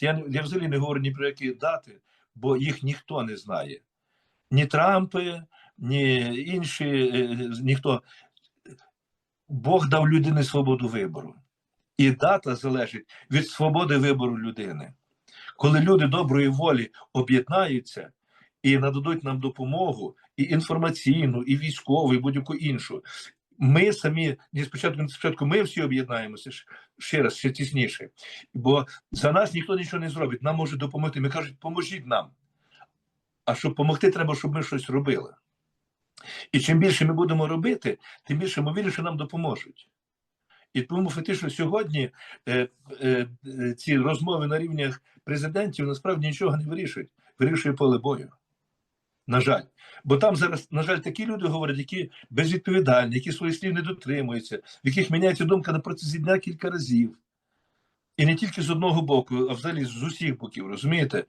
Я, я взагалі не говорю ні про які дати, бо їх ніхто не знає. Ні Трампи, ні інші, е, ніхто. Бог дав людині свободу вибору. І дата залежить від свободи вибору людини. Коли люди доброї волі об'єднаються і нададуть нам допомогу, і інформаційну, і військову, і будь-яку іншу. Ми самі ні спочатку, ні спочатку ми всі об'єднаємося ще раз, ще тісніше. Бо за нас ніхто нічого не зробить. Нам може допомогти. Ми кажуть, поможіть нам. А щоб допомогти, треба, щоб ми щось робили. І чим більше ми будемо робити, тим більше ми що нам допоможуть. І тому фактично сьогодні е, е, е, ці розмови на рівнях президентів насправді нічого не вирішують. Вирішує поле бою. На жаль. Бо там зараз, на жаль, такі люди говорять, які безвідповідальні, які своїх слів не дотримуються, в яких міняється думка на протязі дня кілька разів. І не тільки з одного боку, а взагалі з усіх боків, розумієте?